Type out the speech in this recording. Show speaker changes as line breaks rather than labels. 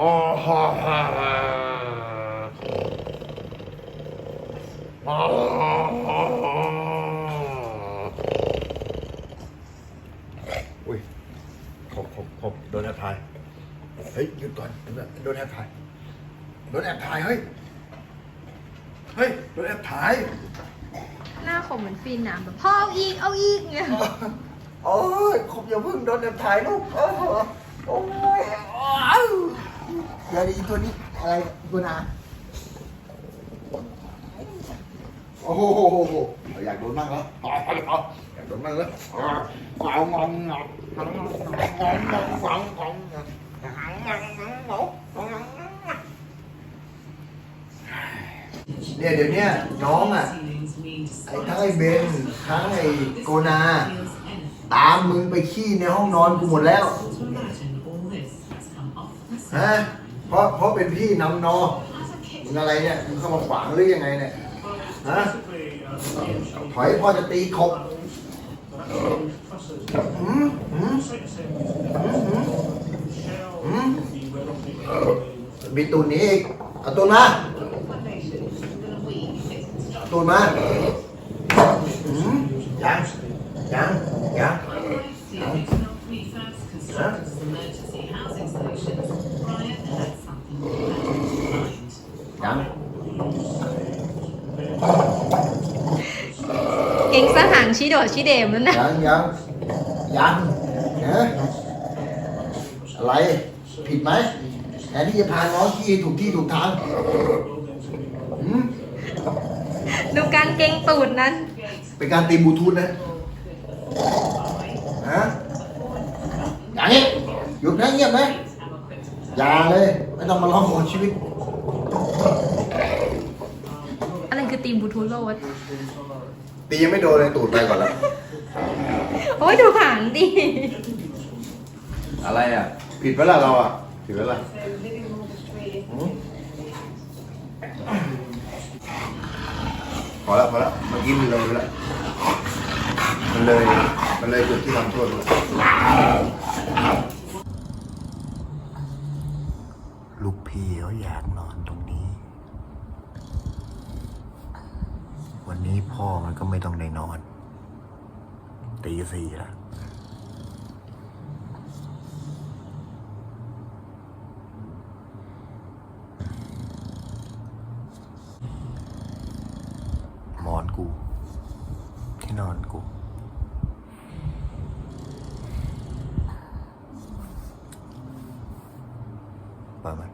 อ๋อฮ่าฮ่าฮ่าอ๋ออุ้ยขบขบขบโดนแอบถ่าย เฮ้ยหยุดก่อนโดนแอบถ่าย โดนแอบถ่ายเฮ้ย เฮ้ยโดนแอบถ่าย
หน้าผมเหมือนฟินอะแบบพ่อเอาอีกเอาอีกเนี่ย
โอ้ยขบอย่าเพิ่งโดนแอบถ่ายลูกโอ้โหโอ้ยอ้าว เดี๋ยวอีตัวนี้อะไรตัวนาโอ้โหอยากโดนมากแล้วเอาเออยากโดนมากแล้วเอางองงองงองงองงองงองงองเนี่ยเดี๋ยวนี้น้องอะไอ้ทั้งไอ้เบนทั้งไอ้โกนา ตามมึงไปขี้ในห้องนอนกูหมดแล้ว ฮะเพราะเพราะเป็นพี่นำนอมึงอะไรเนี่ยมึงเข้ามาขวางหรือยังไงเนี่ยฮะถอยพ่อจะตีขบหืมหืมหืมหืมหืมมีตูนนี้อีกเอาตูนมาตูนมาหืมยังยังยังฮะ ยั ง
เก่งสะหังชิโดดชิเดมแล้วนะ
ยังยังยังเนะอะไรผิดไหมแทนที่จะพาน้องที่ถูกที่ถูกทางหืม
ดูการเก่งตูดนั้น
เป็นการตีบลูทูธนะฮะอย่างนี้หยุดนะเงียบไหมอย่าเลย ไม่ต้องมาร้องขอชีวิต
อะไรคือ ตีมบลูทูธโลด
ตียังไม่โดนเลยตูดไปก่อนแล้ว
โอ้ยดูผางดิ
อะไรอะ ผิดไปละเราอะ ผิดไปละหืมพอแล้วพอแล้วเมื่อกี้มันเลยไปแล้วมันเลย มันเลยจุดที่ทำโทษไปแล้วลูกพี่เขาอยากนอนตรงนี้ วันนี้พ่อมันก็ไม่ต้องได้นอนตีสี่แล้วหมอนกู ที่นอนกูปล่อยมัน